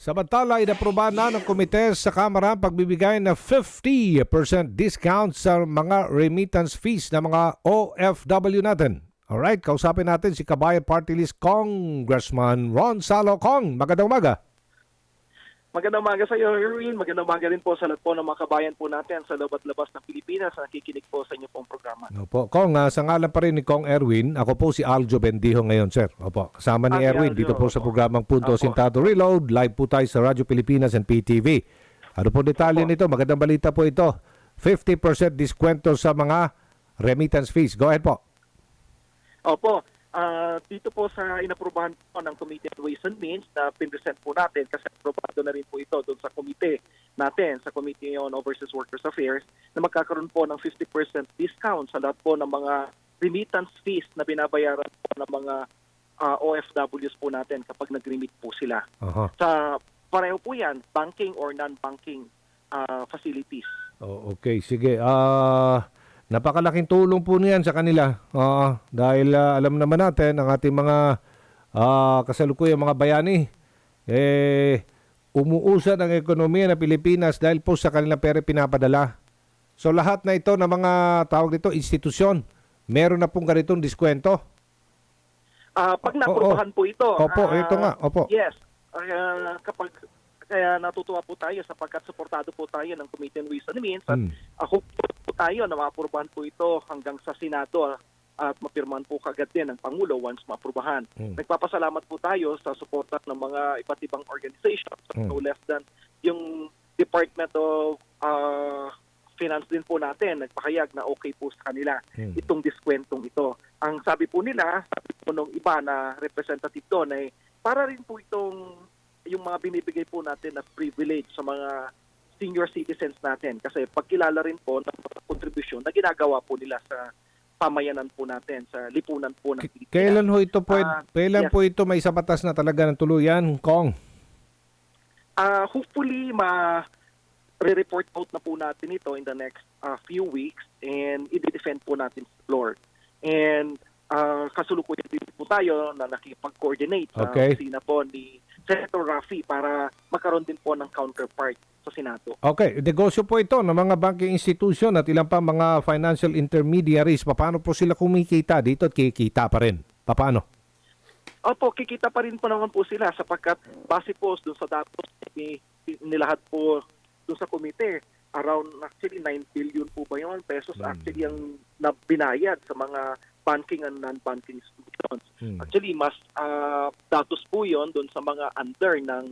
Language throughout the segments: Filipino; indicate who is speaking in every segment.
Speaker 1: Samantala, inaprobahan na ng komite sa Kamara ang pagbibigay ng 50% discount sa mga remittance fees ng mga OFW natin. Alright, kausapin natin si Kabayan Party List Congressman Ron Salo Kong. Magandang umaga.
Speaker 2: Magandang umaga sa iyo, Erwin. Magandang umaga rin po sa lahat po ng mga kabayan po natin sa loob at labas ng Pilipinas na nakikinig po sa inyo pong programa.
Speaker 1: Opo. Kong, ah, sa ngalan pa rin ni Kong Erwin, ako po si Aljo Bendijo ngayon, sir. Opo. Kasama ni
Speaker 2: Ah, si
Speaker 1: Erwin
Speaker 2: Aljo,
Speaker 1: dito po sa
Speaker 2: opo.
Speaker 1: programang Punto
Speaker 2: Opo.
Speaker 1: Sintado Reload. Live po tayo sa Radyo Pilipinas and PTV. Ano po detalye
Speaker 2: Opo.
Speaker 1: nito? Magandang balita po ito. 50% diskwento sa mga remittance fees. Go ahead po.
Speaker 2: Opo, ah, dito po sa inaprubahan po ng Committee on Ways and Means na pinresent po natin kasi aprobado na rin po ito doon sa komite natin, sa Committee on Overseas Workers Affairs, na magkakaroon po ng 50% discount sa lahat po ng mga remittance fees na binabayaran po ng mga ah, OFWs po natin kapag nag-remit po sila.
Speaker 1: Aha.
Speaker 2: Sa pareho po yan, banking or non-banking ah, facilities.
Speaker 1: Oh, okay, sige. Ah, napakalaking tulong po niyan sa kanila. Ah, dahil ah, alam naman natin ang ating mga ah, kasalukuyang mga bayani eh umuusad ang ekonomiya ng Pilipinas dahil po sa kanilang pera pinapadala. So lahat na ito ng mga tawag dito institusyon, meron na pong ganitong diskwento.
Speaker 2: Ah, pag
Speaker 1: Oo.
Speaker 2: naprobahan po ito.
Speaker 1: Opo,
Speaker 2: ah,
Speaker 1: ito nga, opo.
Speaker 2: Yes. Ah, kapag kaya natutuwa po tayo sapagkat suportado po tayo ng Committee on Ways and Means at
Speaker 1: Hmm.
Speaker 2: ako po, po tayo na maaprubahan po ito hanggang sa Senado ah, at mapirmahan po kagad din ng Pangulo once maaprubahan.
Speaker 1: Hmm.
Speaker 2: Nagpapasalamat po tayo sa suporta ng mga iba't ibang organizations
Speaker 1: Hmm.
Speaker 2: no less than yung Department of ah, Finance din po natin nagpahayag na okay po sa kanila
Speaker 1: Hmm.
Speaker 2: itong diskwentong ito. Ang sabi po nila, sabi po nung iba na representative doon ay para rin po itong yung mga binibigay po natin na privilege sa mga senior citizens natin kasi pagkilala rin po ng mga kontribusyon na ginagawa po nila sa pamayanan po natin, sa lipunan po ng Pilipinas.
Speaker 1: Kailan ho ito pwede,
Speaker 2: Ah,
Speaker 1: kailan
Speaker 2: yes.
Speaker 1: po ito may sabatas na talaga ng tuluyan, Kong?
Speaker 2: Ah, hopefully ma re-report out na po natin ito in the next ah, few weeks and i-defend po natin sa floor. And ah, kasulukuyan din po tayo na nakipag-coordinate sa
Speaker 1: Okay.
Speaker 2: opisina po ni Senator Rafi para magkaroon din po ng counterpart sa Senado.
Speaker 1: Okay, negosyo po ito ng mga banking institution at ilang pa mga financial intermediaries. Paano po sila kumikita dito at kikita pa rin? Paano?
Speaker 2: Opo, kikita pa rin po naman po sila sapagkat base po dun sa datos ni nilahad po dun sa komite, around actually 9 billion po ba yun pesos
Speaker 1: Hmm.
Speaker 2: actually ang nabinayad sa mga banking and non-banking institutions.
Speaker 1: Hmm.
Speaker 2: Actually, mas ah, datos po yon dun sa mga under ng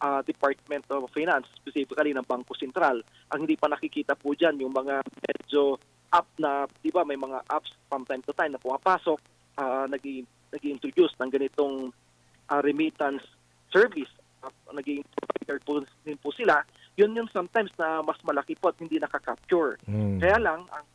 Speaker 2: ah, Department of Finance, specifically ng Bangko Sentral. Ang hindi pa nakikita po dyan, yung mga medyo app na, di ba, may mga apps from time to time na pumapasok, uh, nag introduce ng ganitong ah, remittance service. Uh, naging provider po, din po sila. Yun yung sometimes na mas malaki po at hindi nakaka-capture.
Speaker 1: Hmm.
Speaker 2: Kaya lang, ang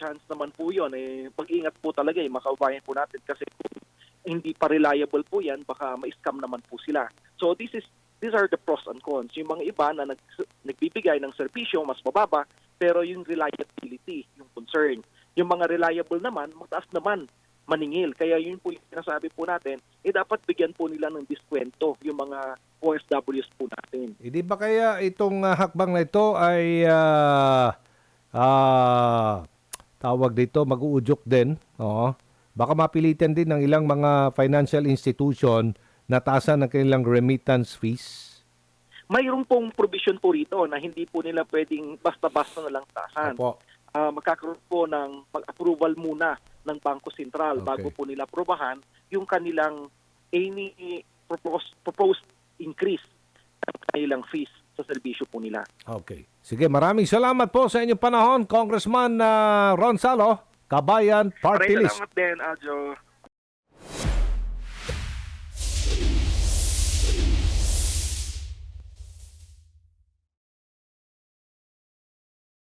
Speaker 2: chance naman po yun, eh, pag-ingat po talaga yung makaubayan po natin kasi kung hindi pa reliable po yan, baka ma-scam naman po sila. So this is these are the pros and cons. Yung mga iba na nag, nagbibigay ng serbisyo mas mababa, pero yung reliability, yung concern. Yung mga reliable naman, mataas naman maningil. Kaya yun po yung sinasabi po natin, eh dapat bigyan po nila ng diskwento yung mga OFWs po natin.
Speaker 1: Hindi ba kaya itong ah, hakbang na ito ay ah, ah, tawag dito mag-uudyok din? Oo. Baka mapilitan din ng ilang mga financial institution na taasan ng kanilang remittance fees.
Speaker 2: Mayroon pong provision po rito na hindi po nila pwedeng basta-basta na lang tasan.
Speaker 1: Opo.
Speaker 2: Ah, magkakaroon po ng pag-approval muna ng Bangko Sentral
Speaker 1: Okay.
Speaker 2: bago po nila aprobahan yung kanilang any proposed, proposed increase ng kanilang fees sa serbisyo po nila.
Speaker 1: Okay. Sige, maraming salamat po sa inyong panahon, Congressman ah, Ron Salo, Kabayan Party
Speaker 2: Maraming
Speaker 1: List.
Speaker 2: salamat din, Aljo.